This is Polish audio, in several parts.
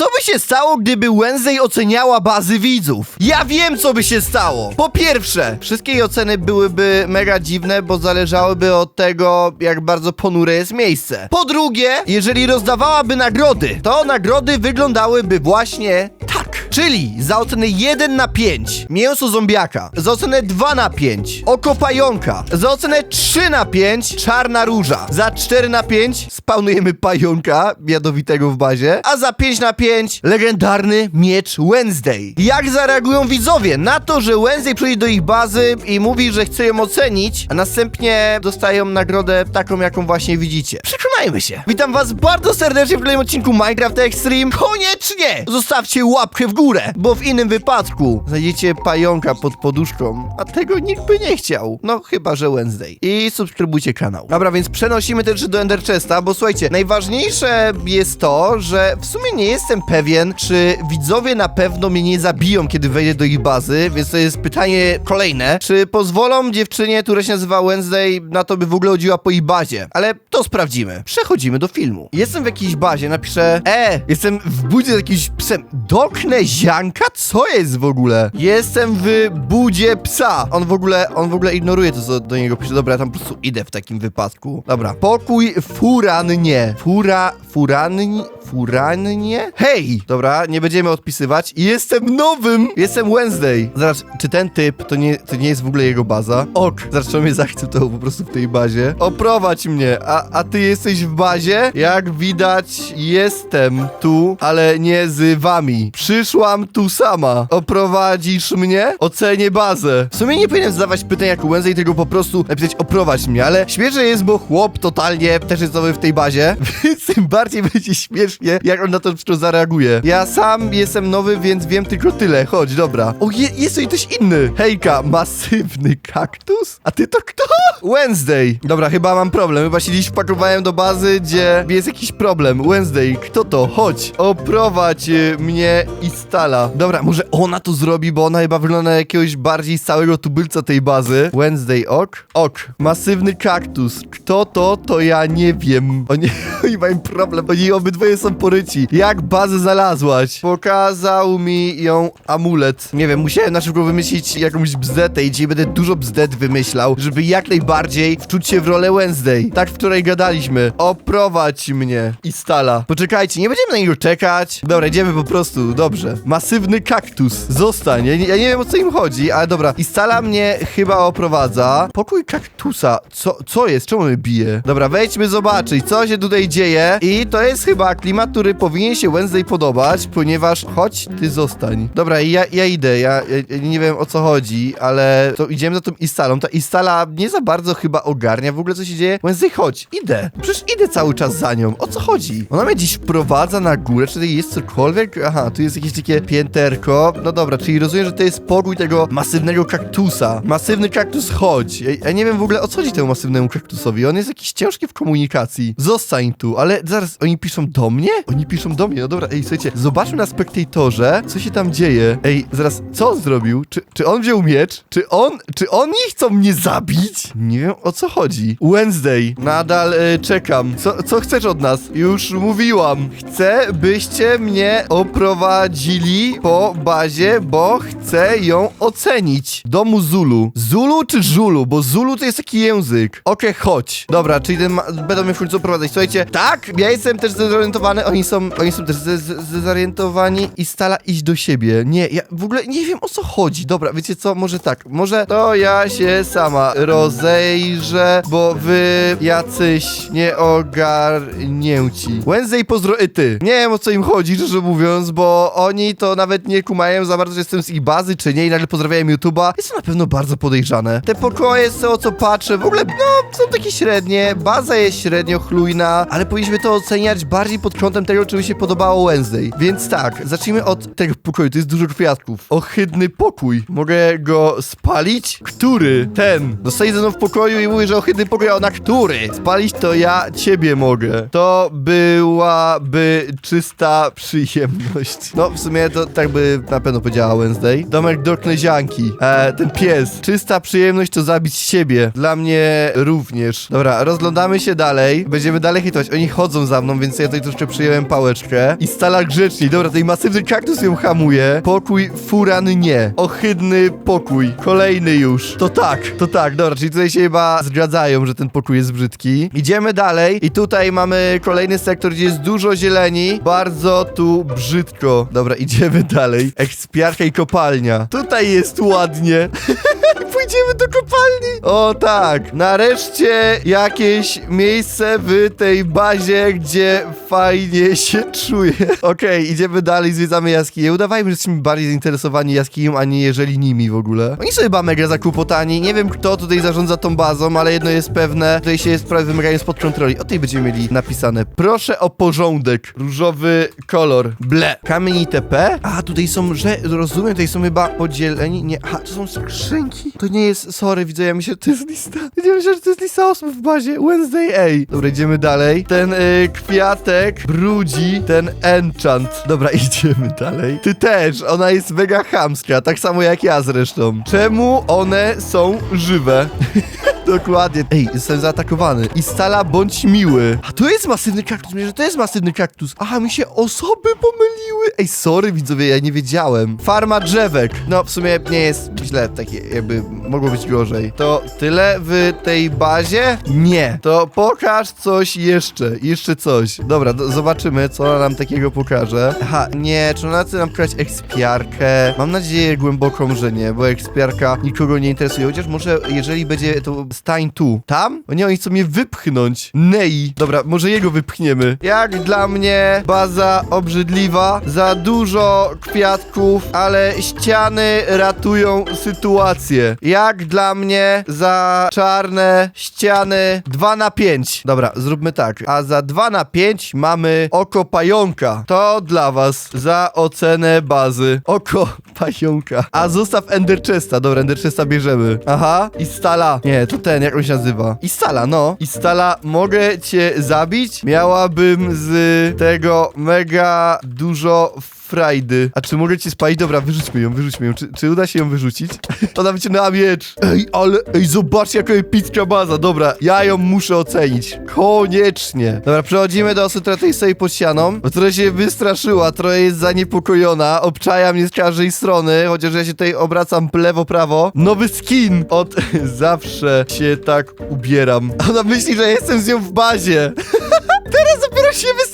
Co by się stało, gdyby Wednesday oceniała bazy widzów? Ja wiem, co by się stało. Po pierwsze, wszystkie jej oceny byłyby mega dziwne, bo zależałyby od tego, jak bardzo ponure jest miejsce. Po drugie, jeżeli rozdawałaby nagrody, to nagrody wyglądały właśnie tak. Czyli za ocenę 1 na 5 mięso zombiaka, za ocenę 2 na 5 oko pająka, za ocenę 3 na 5 czarna róża, za 4 na 5 spawnujemy pająka jadowitego w bazie, a za 5 na 5 legendarny miecz Wednesday. Jak zareagują widzowie na to, że Wednesday przyjdzie do ich bazy i mówi, że chce ją ocenić, a następnie dostają nagrodę taką, jaką właśnie widzicie. Przekonajmy się. Witam was bardzo serdecznie w kolejnym odcinku Minecraft Extreme. Koniecznie zostawcie łapkę w górę, bo w innym wypadku znajdziecie pająka pod poduszką, a tego nikt by nie chciał. No chyba, że Wednesday. I subskrybujcie kanał. Dobra, więc przenosimy te rzeczy do Ender Chesta, bo słuchajcie, najważniejsze jest to, że w sumie nie jestem pewien, czy widzowie na pewno mnie nie zabiją, kiedy wejdę do ich bazy, więc to jest pytanie kolejne. Czy pozwolą dziewczynie, która się nazywa Wednesday, na to, by w ogóle chodziła po ich bazie? Ale to sprawdzimy. Przechodzimy do filmu. Jestem w jakiejś bazie, napiszę E, jestem w budzie z jakimś psem. Doknę zianka? Co jest w ogóle? Jestem w budzie psa. On w ogóle, on w ogóle ignoruje to, co do niego pisze. Dobra, ja tam po prostu idę w takim wypadku. Dobra, pokój furannie. Fura, furannie? Furannie? Hej! Dobra, nie będziemy odpisywać. Jestem nowym! Jestem Wednesday. Zaraz, czy ten typ to nie, to nie jest w ogóle jego baza? Ok, trzeba mnie zaakceptował po prostu w tej bazie. Oprowadź mnie, a, a ty jesteś w bazie? Jak widać, jestem tu, ale nie z wami. Przyszłam tu sama. Oprowadzisz mnie? Ocenię bazę. W sumie nie powinienem zadawać pytań jak Wednesday, tylko po prostu napisać oprowadź mnie, ale śmieszne jest, bo chłop totalnie też jest nowy w tej bazie, więc tym bardziej będzie śmiesznie, jak on na to wszystko zareaguje. Ja sam jestem nowy, więc wiem tylko tyle. Chodź, dobra. O, je, jest tutaj ktoś inny. Hejka, masywny kaktus? A ty to kto? Wednesday. Dobra, chyba mam problem. Chyba się dziś wpakowałem do bazy, gdzie jest jakiś problem. Wednesday, kto to? Chodź, oprowadź y, mnie i stala. Dobra, może ona to zrobi, bo ona chyba wygląda na jakiegoś bardziej stałego tubylca tej bazy. Wednesday, ok? Ok. Masywny kaktus. Kto to? To ja nie wiem. Oni, oni mają problem. Oni obydwoje są poryci. Jak bazę znalazłaś? Pokazał mi ją amulet. Nie wiem, musiałem na szybko wymyślić jakąś bzdetę i dzisiaj będę dużo bzdet wymyślał, żeby jak najbardziej wczuć się w rolę Wednesday. Tak, w której gadaliśmy. Oprowadź mnie. I stala. Poczekajcie, nie będziemy na niego czekać. Dobra, idziemy po prostu. Dobrze. Masywny kaktus. Zostań. Ja, nie- ja nie wiem o co im chodzi, ale dobra. I stala mnie chyba oprowadza. Pokój kaktusa. Co, co jest? Czemu mnie bije? Dobra, wejdźmy zobaczyć, co się tutaj dzieje. I to jest chyba klimat, który powinien się Wednesday podobać, ponieważ chodź, ty zostań. Dobra, ja, ja idę. Ja, ja nie wiem o co chodzi, ale to idziemy za tą instalą. Ta instala nie za bardzo chyba ogarnia w ogóle co się dzieje. Wednesday, chodź, idę. Przecież idę cały czas za nią. O co chodzi? Ona mnie dziś wprowadza na górę, czy tutaj jest cokolwiek? Aha, tu jest jakieś takie pięterko. No dobra, czyli rozumiem, że to jest pokój tego masywnego kaktusa. Masywny kaktus, chodź. Ja, ja nie wiem w ogóle o co chodzi temu masywnemu kaktusowi. On jest jakiś ciężki w komunikacji. Zostań tu, ale zaraz, oni piszą do mnie? Oni piszą do mnie, no dobra, ej, słuchajcie, zobaczmy na spektatorze, co się tam dzieje. Ej, zaraz, co on zrobił? Czy, czy on wziął miecz? Czy on, czy oni chcą mnie zabić? Nie wiem, o co chodzi. Wednesday, nadal e, Co, co chcesz od nas? Już mówiłam. Chcę, byście mnie oprowadzili po bazie, bo chcę ją ocenić. Domu Zulu. Zulu czy Żulu? Bo Zulu to jest taki język. Okej, chodź. Dobra, czyli ten ma- będą mnie w końcu oprowadzać. Słuchajcie, tak, ja jestem też zdezorientowany, oni są, oni są też zdezorientowani i stala iść do siebie. Nie, ja w ogóle nie wiem o co chodzi. Dobra, wiecie co, może tak, może to ja się sama rozejrzę, bo wy jacyś nieogarnięci. Wednesday pozdro i ty. Nie wiem o co im chodzi, szczerze mówiąc, bo oni to nawet nie kumają za bardzo, że jestem z ich bazy, czy nie, i nagle pozdrawiają YouTube'a. Jest to na pewno bardzo podejrzane. Te pokoje, co co patrzę, w ogóle, no, są takie średnie, baza jest średnio chlujna, ale powinniśmy to oceniać bardziej pod kątem tego, czy mi się podobało Wednesday. Więc tak, zacznijmy od tego pokoju, to jest dużo kwiatków. Ohydny pokój. Mogę go spalić? Który? Ten. Zostaje ze mną w pokoju i mówi, że ohydny pokój, a ona który? Spalić to ja ciebie mogę. To byłaby czysta przyjemność. No, w sumie to tak by na pewno powiedziała Wednesday. Domek do Klezianki. E, ten pies. Czysta przyjemność to zabić siebie. Dla mnie również. Dobra, rozglądamy się dalej. Będziemy dalej hitować. Oni chodzą za mną, więc ja tutaj troszkę przyjąłem pałeczkę. I stala grzeczniej. Dobra, tej masywny kaktus ją hamuje. Pokój furan nie. Ohydny pokój. Kolejny już. To tak, to tak. Dobra, czyli tutaj się chyba zgadzają, że ten pokój jest brzydki. Idziemy dalej i tutaj mamy kolejny sektor, gdzie jest dużo zieleni. Bardzo tu brzydko. Dobra, idziemy dalej. Ekspiarka i kopalnia. Tutaj jest ładnie. Pójdziemy do kopalni. O tak, nareszcie jakieś miejsce w tej bazie, gdzie fajnie się czuję. Okej, idziemy dalej, zwiedzamy jaskinię. Udawajmy, że jesteśmy bardziej zainteresowani jaskinią, a nie jeżeli nimi w ogóle. Oni są chyba mega zakłopotani. Nie wiem, kto tutaj zarządza tą bazą, ale jedno jest pewne. Tutaj się sprawy wymagają spod kontroli. O tej będziemy mieli napisane. Proszę o porządek. Różowy kolor. Ble. Kamień TP? A, tutaj są, że rozumiem, tutaj są chyba podzieleni. Nie, aha, to są skrzynki. To nie jest, sorry, widzę, ja myślę, że to jest lista. Ja myślę, że to jest lista osób w bazie. Wednesday A. Dobra, idziemy dalej. Ten y, kwiatek brudzi ten enchant. Dobra, idziemy dalej. Ty też, ona jest mega chamska, tak samo jak ja zresztą. Czemu one są żywe? Dokładnie. Ej, jestem zaatakowany. I stala bądź miły. A to jest masywny kaktus. Myślę, że to jest masywny kaktus. Aha, mi się osoby pomyliły. Ej, sorry widzowie, ja nie wiedziałem. Farma drzewek. No, w sumie nie jest źle, takie jakby mogło być gorzej. To tyle w tej bazie? Nie. To pokaż coś jeszcze. Jeszcze coś. Dobra, do, zobaczymy, co ona nam takiego pokaże. Aha, nie, czy ona chce nam pokazać ekspiarkę? Mam nadzieję głęboką, że nie, bo ekspiarka nikogo nie interesuje. Chociaż może, jeżeli będzie to stań tu. Tam? O nie, oni chcą mnie wypchnąć. Nei. Dobra, może jego wypchniemy. Jak dla mnie baza obrzydliwa, za dużo kwiatków, ale ściany ratują sytuację. Jak dla mnie za czarne ściany 2 na 5. Dobra, zróbmy tak. A za 2 na 5 mamy oko pająka. To dla was za ocenę bazy. Oko pająka. A zostaw Ender Chesta. Dobra, Ender Chesta bierzemy. Aha. I stala. Nie, to ten, jak on się nazywa. I stala, no. I stala, mogę cię zabić? Miałabym z tego mega dużo frajdy. A czy mogę ci spalić? Dobra, wyrzućmy ją, wyrzućmy ją. Czy, czy uda się ją wyrzucić? Ona wyciągnęła miecz. Ej, ale, ej, zobaczcie jaka epicka baza. Dobra, ja ją muszę ocenić. Koniecznie. Dobra, przechodzimy do osoby, która tutaj stoi ścianą, która się wystraszyła, trochę jest zaniepokojona, obczaja mnie z każdej strony, chociaż ja się tutaj obracam lewo-prawo. Nowy skin! Od zawsze się tak ubieram. Ona myśli, że jestem z nią w bazie. Teraz dopiero się wystraszyła,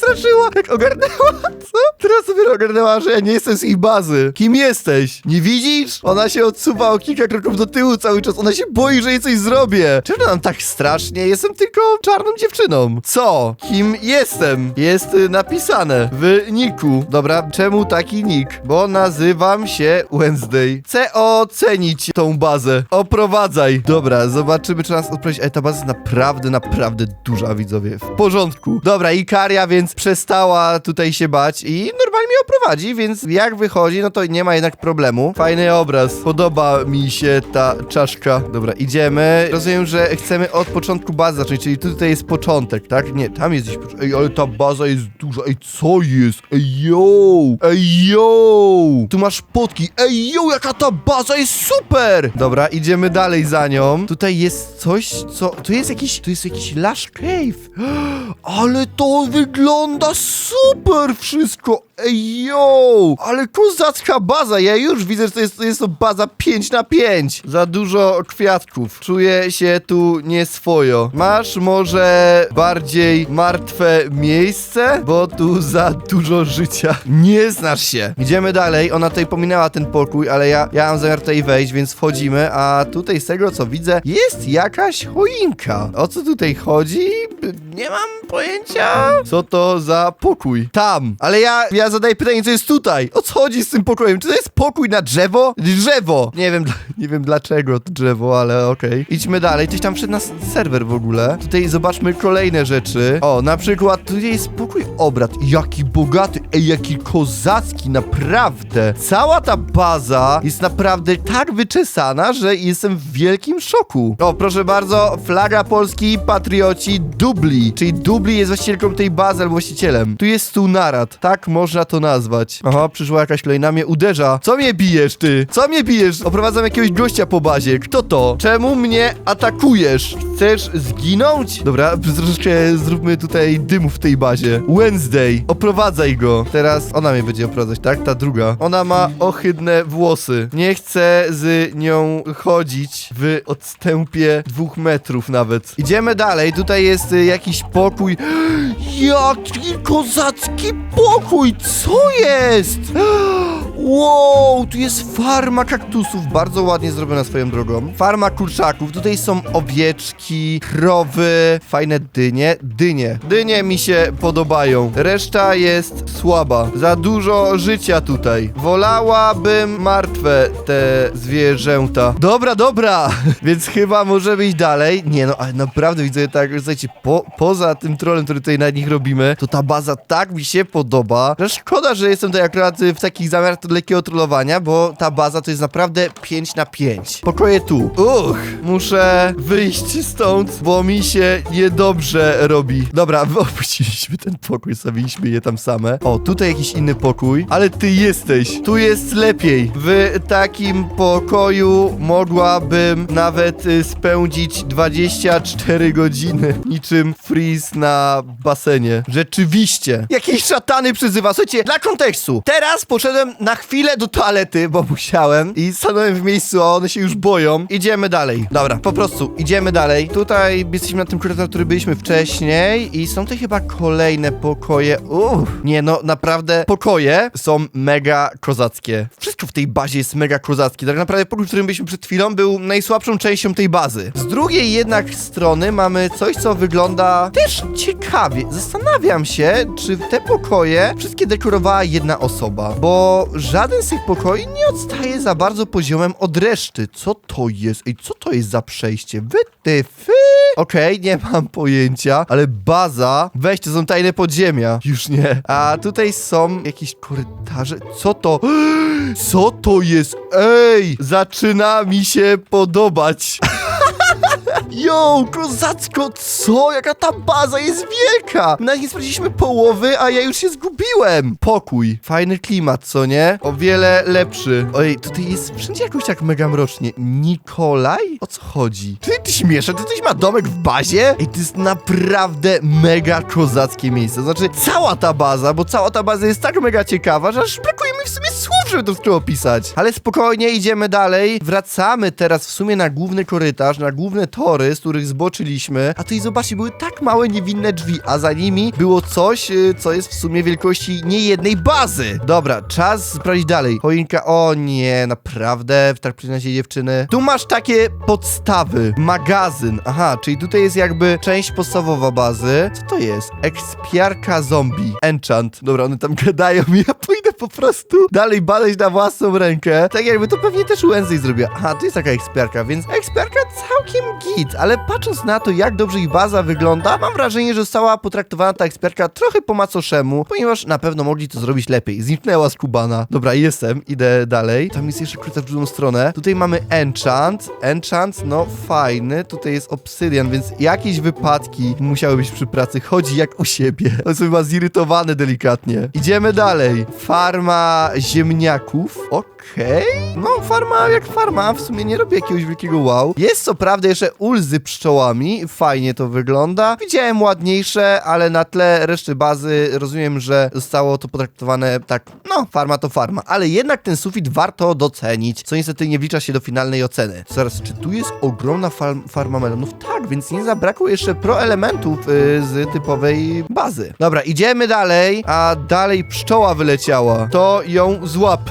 jak ogarnęła, co? Teraz dopiero ogarnęła, że ja nie jestem z ich bazy. Kim jesteś? Nie widzisz? Ona się odsuwa o kilka kroków do tyłu cały czas. Ona się boi, że jej coś zrobię. Czemu nam tak strasznie? Jestem tylko czarną dziewczyną. Co? Kim jestem? Jest y, napisane w niku. Dobra, czemu taki nick? Bo nazywam się Wednesday. Chcę ocenić tą bazę. Oprowadzaj. Dobra, zobaczymy, czy nas odprowadzić. Ej, ta baza jest naprawdę, naprawdę duża, widzowie. W porządku. Dobra, Ikaria więc przestała tutaj się bać i normalnie mnie oprowadzi, więc jak wychodzi, no to nie ma jednak problemu. Fajny obraz. Podoba mi się ta czaszka. Dobra, idziemy. Rozumiem, że chcemy od początku bazy zacząć, czyli tutaj jest początek, tak? Nie, tam jest gdzieś początek. Ej, ale ta baza jest duża. Ej, co jest? Ej, yo! Ej, yo! Tu masz potki. Ej, yo, jaka ta baza jest super! Dobra, idziemy dalej za nią. Tutaj jest coś, co... Tu jest jakiś... Tu jest jakiś Lush Cave. Ale to wygląda super wszystko! Ej, yo! Ale kozacka baza! Ja już widzę, że to jest, to jest to baza 5 na 5 Za dużo kwiatków. Czuję się tu nieswojo. Masz może bardziej martwe miejsce? Bo tu za dużo życia. Nie znasz się. Idziemy dalej. Ona tutaj pominęła ten pokój, ale ja, ja mam zamiar tutaj wejść, więc wchodzimy. A tutaj z tego, co widzę, jest jakaś choinka. O co tutaj chodzi? Nie mam pojęcia. Co to za pokój? Tam. Ale ja, ja zadaję pytanie, co jest tutaj? O co chodzi z tym pokojem? Czy to jest pokój na drzewo? Drzewo! Nie wiem, nie wiem dlaczego to drzewo, ale okej. Idźmy dalej. Ktoś tam wszedł na s- serwer w ogóle. Tutaj zobaczmy kolejne rzeczy. O, na przykład tutaj jest pokój obrad. Jaki bogaty. Ej, jaki kozacki, naprawdę. Cała ta baza jest naprawdę tak wyczesana, że jestem w wielkim szoku. O, proszę bardzo, flaga Polski, patrioci, dubli. Czyli dubli Bubli jest właścicielką tej bazy albo właścicielem. Tu jest stół narad, tak można to nazwać. Aha, przyszła jakaś kolejna, mnie uderza. Co mnie bijesz, ty? Co mnie bijesz? Oprowadzam jakiegoś gościa po bazie. Kto to? Czemu mnie atakujesz? Chcesz zginąć? Dobra, troszeczkę zróbmy tutaj dymu w tej bazie. Wednesday, oprowadzaj go. Teraz ona mnie będzie oprowadzać, tak? Ta druga. Ona ma ohydne włosy. Nie chcę z nią chodzić w odstępie dwóch metrów nawet. Idziemy dalej. Tutaj jest y, jakiś pokój. Jaki kozacki pokój! Co jest? Wow, tu jest farma kaktusów, bardzo ładnie zrobiona swoją drogą. Farma kurczaków, tutaj są owieczki, krowy, fajne dynie. Dynie. Dynie mi się podobają. Reszta jest słaba. Za dużo życia tutaj. Wolałabym martwe te zwierzęta. Dobra, dobra, więc chyba możemy iść dalej. Nie no, ale naprawdę widzę tak, słuchajcie, po, poza tym trolem, który tutaj na nich robimy, to ta baza tak mi się podoba, że szkoda, że jestem tutaj akurat y, w takich zamiarach lekkiego trollowania, bo ta baza to jest naprawdę 5 na 5. Pokoje tu. Uch, muszę wyjść stąd, bo mi się niedobrze robi. Dobra, opuściliśmy ten pokój, stawiliśmy je tam same. O, tutaj jakiś inny pokój, ale ty jesteś. Tu jest lepiej. W takim pokoju mogłabym nawet y, spędzić 24 godziny niczym freeze na basenie. Rzeczywiście. Jakieś szatany przyzywa. Słuchajcie, dla kontekstu. Teraz poszedłem na chwilę do toalety, bo musiałem i stanąłem w miejscu, a one się już boją. Idziemy dalej. Dobra, po prostu idziemy dalej. Tutaj jesteśmy na tym korytarzu, który byliśmy wcześniej i są tutaj chyba kolejne pokoje. Uff, nie no, naprawdę pokoje są mega kozackie. Wszystko w tej bazie jest mega kozackie. Tak naprawdę pokój, w którym byliśmy przed chwilą, był najsłabszą częścią tej bazy. Z drugiej jednak strony mamy coś, co wygląda też ciekawie. Zastanawiam się, czy te pokoje wszystkie dekorowała jedna osoba, bo żaden z tych pokoi nie odstaje za bardzo poziomem od reszty. Co to jest? Ej, co to jest za przejście? Wytyfy? Okej, nie mam pojęcia, ale baza, weź, to są tajne podziemia. Już nie. A tutaj są jakieś korytarze. Co to? Co to jest? Ej, zaczyna mi się podobać. Yo, kozacko, co? Jaka ta baza jest wielka! Nawet nie sprawdziliśmy połowy, a ja już się zgubiłem. Pokój. Fajny klimat, co nie? O wiele lepszy. Oj, tutaj jest wszędzie jakoś tak mega mrocznie. Nikolaj? O co chodzi? Ty, ty śmiesza? Ty ktoś ma domek w bazie? Ej, to jest naprawdę mega kozackie miejsce. Znaczy, cała ta baza, bo cała ta baza jest tak mega ciekawa, że aż brakuje mi w sumie słów, żeby to wszystko opisać. Ale spokojnie, idziemy dalej. Wracamy teraz w sumie na główny korytarz, na główne tory, z których zboczyliśmy. A tutaj zobaczcie, były tak małe, niewinne drzwi, a za nimi było coś, y, co jest w sumie wielkości niejednej bazy. Dobra, czas sprawdzić dalej. Choinka, o nie, naprawdę, w tak przyznacie dziewczyny. Tu masz takie podstawy, magazyn. Aha, czyli tutaj jest jakby część podstawowa bazy. Co to jest? Ekspiarka zombie. Enchant. Dobra, one tam gadają i ja pójdę po prostu dalej badać na własną rękę. Tak jakby to pewnie też Wednesday zrobiła. Aha, tu jest taka ekspiarka, więc ekspiarka całkiem git, ale patrząc na to, jak dobrze ich baza wygląda, mam wrażenie, że została potraktowana ta ekspertka trochę po macoszemu, ponieważ na pewno mogli to zrobić lepiej. Zniknęła z Kubana. Dobra, jestem, idę dalej. Tam jest jeszcze korytarz w drugą stronę. Tutaj mamy enchant. Enchant, no fajny. Tutaj jest obsydian, więc jakieś wypadki musiały być przy pracy. Chodzi jak u siebie. On jest chyba zirytowany delikatnie. Idziemy dalej. Farma ziemniaków. Okej. No, farma jak farma, w sumie nie robi jakiegoś wielkiego wow. Jest co prawda jeszcze ul z pszczołami, fajnie to wygląda. Widziałem ładniejsze, ale na tle reszty bazy rozumiem, że zostało to potraktowane tak, no, farma to farma. Ale jednak ten sufit warto docenić, co niestety nie wlicza się do finalnej oceny. Zaraz, czy tu jest ogromna farma melonów? Tak, więc nie zabrakło jeszcze pro-elementów y, z typowej bazy. Dobra, idziemy dalej, a dalej pszczoła wyleciała. To ją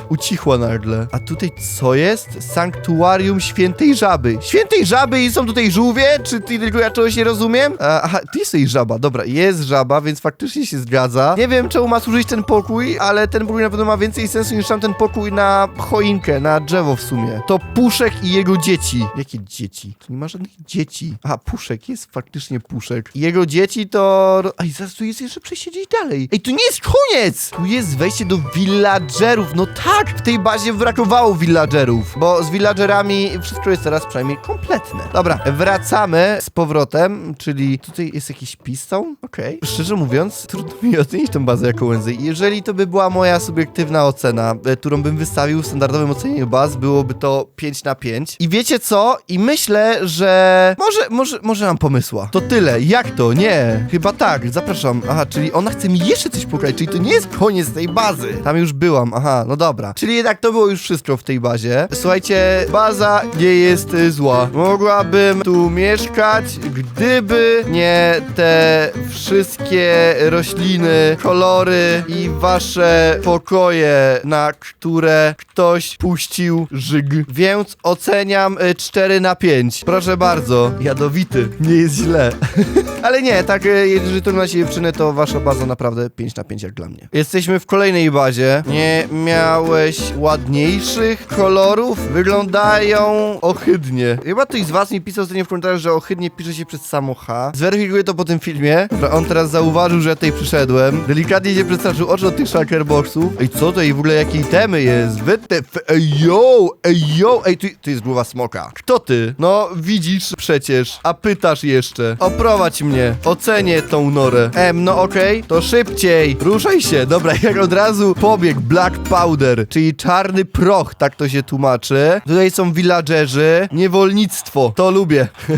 ucichła nagle. A tutaj co jest? Sanktuarium Świętej Żaby. Świętej Żaby i są tutaj żółwie? Czy ty tylko ja czegoś nie rozumiem? A, aha, tu jest jej żaba, dobra, jest żaba, więc faktycznie się zgadza. Nie wiem, czemu ma służyć ten pokój, ale ten pokój na pewno ma więcej sensu niż tamten pokój na choinkę, na drzewo w sumie. To Puszek i jego dzieci. Jakie dzieci? Tu nie ma żadnych dzieci. Aha, Puszek, jest faktycznie Puszek. Jego dzieci to... Ej, zaraz tu jest jeszcze przejście gdzieś dalej. Ej, tu nie jest koniec! Tu jest wejście do villagerów, no tak, w tej bazie brakowało villagerów, bo z villagerami wszystko jest teraz przynajmniej kompletne. Dobra, wracamy z powrotem, czyli tutaj jest jakiś pistol? Okej. Szczerze mówiąc, trudno mi ocenić tą bazę jako Wednesday. Jeżeli to by była moja subiektywna ocena, e, którą bym wystawił w standardowym ocenieniu baz, byłoby to 5 na 5. I wiecie co? I myślę, że może, może, może mam pomysła. To tyle. Jak to? Nie. Chyba tak. Zapraszam. Aha, czyli ona chce mi jeszcze coś pokazać, czyli to nie jest koniec tej bazy. Tam już byłam. Aha, no dobra. Czyli jednak to było już wszystko w tej bazie. Słuchajcie, baza nie jest y, zła. Mogłabym tu mieszkać, gdyby nie te wszystkie rośliny, kolory i wasze pokoje, na które ktoś puścił żyg. Więc oceniam y, 4 na 5. Proszę bardzo. Jadowity. Nie jest źle. Ale nie, tak, y, jeżeli to na dziewczyny, to wasza baza naprawdę 5 na 5 jak dla mnie. Jesteśmy w kolejnej bazie. Nie miałeś ładniejszych kolorów? Wyglądają ohydnie. Chyba ktoś z was mi pisał ostatnio w komentarzach, że ohydnie pisze się przez samo H. Zweryfikuję to po tym filmie. On teraz zauważył, że ja tutaj przyszedłem. Delikatnie się przestraszył oczy od tych shulkerboxów. Ej, co to i w ogóle jakie itemy jest? WTF, ej yo, ej yo, ej, tu, tu jest głowa smoka. Kto ty? No, widzisz przecież, a pytasz jeszcze. Oprowadź mnie, ocenię tą norę. Em, no okej, to szybciej, ruszaj się. Dobra, jak od razu pobiegł Black Powder, czyli czarny proch, tak to się tłumaczy. Tutaj są villagerzy, niewolnictwo, to lubię.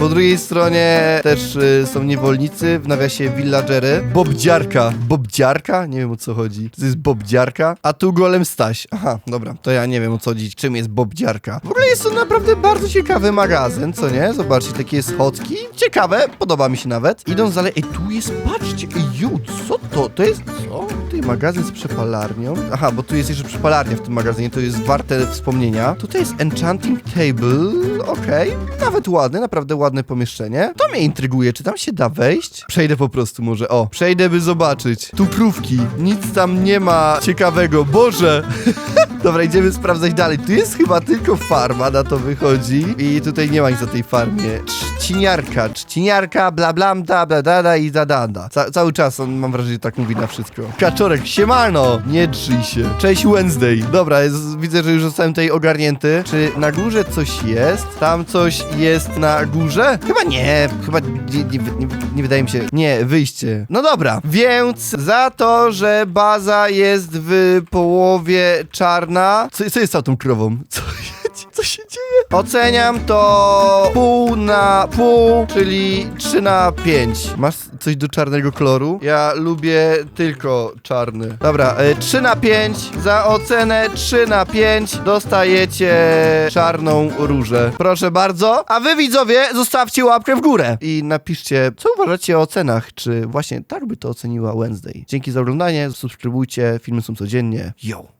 Po drugiej stronie też y, są niewolnicy, w nawiasie villagery. Bobdziarka. Bobdziarka? Nie wiem o co chodzi. To jest bobdziarka. A tu golem Staś. Aha, dobra, to ja nie wiem o co chodzi, czym jest bobdziarka. W ogóle jest to naprawdę bardzo ciekawy magazyn, co nie? Zobaczcie, takie schodki. Ciekawe, podoba mi się nawet. Idąc dalej, ej, tu jest, patrzcie, ej, ju, co to? To jest, co? Magazyn z przepalarnią. Aha, bo tu jest jeszcze przepalarnia w tym magazynie, to jest warte wspomnienia. Tutaj jest enchanting table, okej. Nawet ładny, naprawdę ładne pomieszczenie. To mnie intryguje, czy tam się da wejść? Przejdę po prostu może, o. Przejdę, by zobaczyć. Tu krówki, nic tam nie ma ciekawego, Boże! Dobra, idziemy sprawdzać dalej. Tu jest chyba tylko farma, na to wychodzi. I tutaj nie ma nic na tej farmie. Trzciniarka, trzciniarka, bla bla bla bla i zadanda. Ca cały czas on, mam wrażenie, że tak mówi na wszystko. Kaczorek, siemano! Nie drzyj się. Cześć Wednesday. Dobra, jest, widzę, że już zostałem tutaj ogarnięty. Czy na górze coś jest? Tam coś jest na górze? Chyba nie, chyba nie, nie, nie, nie wydaje mi się. Nie, wyjście. No dobra, więc za to, że baza jest w połowie czarna. Co, co jest z całą tą krową? Co co się dzieje? Oceniam to pół na pół, czyli 3 na 5. Masz coś do czarnego koloru? Ja lubię tylko czarny. Dobra, y, 3 na 5. Za ocenę 3 na 5 dostajecie czarną różę. Proszę bardzo. A wy widzowie zostawcie łapkę w górę i napiszcie, co uważacie o ocenach. Czy właśnie tak by to oceniła Wednesday. Dzięki za oglądanie, subskrybujcie, filmy są codziennie. Yo!